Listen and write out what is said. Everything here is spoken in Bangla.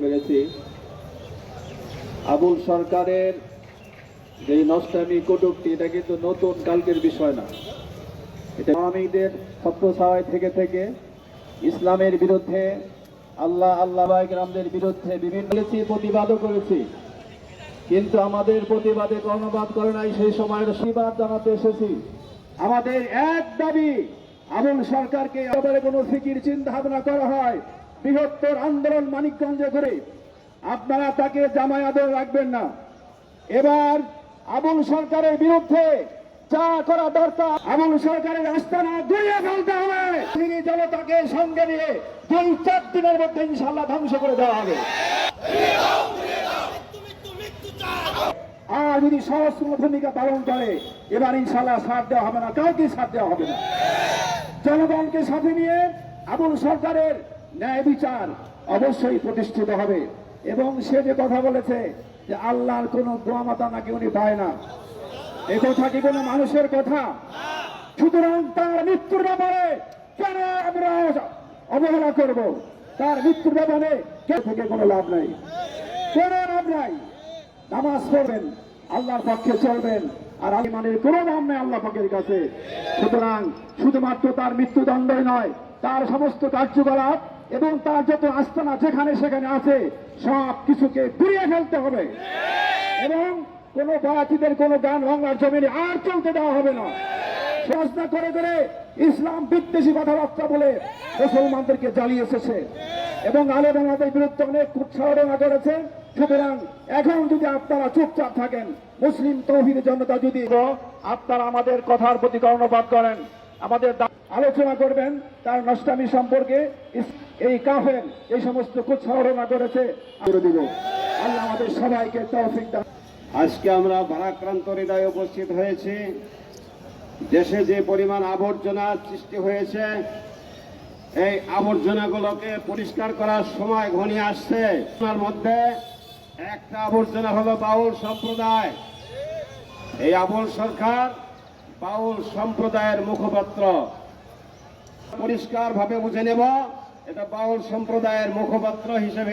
পেরেছি আবুল সরকারের যে নষ্টামী কটুকটি এটা কিন্তু নতুন কালকের বিষয় না। এটা আমাদের ছত্রছাওয়ায় থেকে থেকে ইসলামের বিরুদ্ধে, আল্লাহ আল্লাহ রামদের বিরুদ্ধে বিভিন্ন প্রতিবাদও করেছি। কিন্তু আমাদের প্রতিবাদে কর্ণবাদ করে নাই, সেই সময়ের প্রতিবাদ জানাতে এসেছি। আমাদের এক দাবি, আবুল সরকারকে এবারে কোনো ফিকির চিন্তা ভাবনা করা হয়, বৃহত্তর আন্দোলন মানিকগঞ্জে করে আপনারা তাকে জামায়াতেও রাখবেন না। এবার আবুল সরকারের বিরুদ্ধে যা করা দরকার, আবুল সরকারের আস্তানা গুড়িয়ে ফেলতে হবে। তিনি জনতাকে সঙ্গে নিয়ে দুই চার দিনের মধ্যে ইনশাল্লাহ ধ্বংস করে দেওয়া হবে। আর যদি সহস্র ভূমিকা পালন করে, এবার ইনশাল্লাহ সাথ দেওয়া হবে না, কাউকে সাথ দেওয়া হবে না। জনগণকে সাথে নিয়ে আবুল সরকারের ন্যায় বিচার অবশ্যই প্রতিষ্ঠিত হবে। এবং সে যে কথা বলেছে যে আল্লাহর কোনো দোয়া মাতা নাকি উনি পায় না, এ কথা কি কোনো মানুষের কথা? সুতরাং তার মৃত্যুর ব্যাপারে কেন আমরা অবহেলা করব? তার মৃত্যুর ব্যাপারে কে থেকে কোনো লাভ নাই। কোন লাভ নাই? নামাজ পড়বেন, আল্লাহর পক্ষে চলবেন, আর আলিমানের কোনো দাম নেই আল্লাহ পাকের কাছে। সুতরাং শুধুমাত্র তার মৃত্যুদণ্ডই নয়, তার সমস্ত কার্যকলাপ এবং তার যত আস্তানা যেখানে সেখানে আছে, সব কিছুকে পুড়িয়ে ফেলতে হবে। এবং কোন বায়াতিদের কোন গান বাংলার জমিনে আর চলতে দেওয়া হবে না। সস্তা করে করে ইসলাম বিদ্বেষী কথাবার্তা বলে মুসলমানদেরকে জ্বালিয়ে এসেছে। এবং আলেম আমাদের বিরুদ্ধে অনেক উৎসাহনা করেছে। সুতরাং এখন যদি আপনারা চুপচাপ থাকেন, মুসলিম তৌহিদ জনতা যদি আপনারা আমাদের কথার প্রতি কর্ণপাত করেন, আমাদের আলোচনা করবেন তার নষ্টামি সম্পর্কে এই কাফের এই সমস্ত কুৎসাহনা করেছে আল্লাহ আমাদের সবাইকে তৌফিক আজকে আমরা ভারাক্রান্ত হৃদয়ে উপস্থিত হয়েছি। দেশে যে পরিমাণ আবর্জনা সৃষ্টি হয়েছে, এই আবর্জনাগুলোকে পরিষ্কার করার সময় ঘনিয়ে আসছে। মধ্যে একটা আবর্জনা হলো বাউল সম্প্রদায়। এই আবুল সরকার বাউল সম্প্রদায়ের মুখপাত্র। পরিষ্কারভাবে বুঝে নেব, এটা বাউল সম্প্রদায়ের মুখপাত্র হিসেবে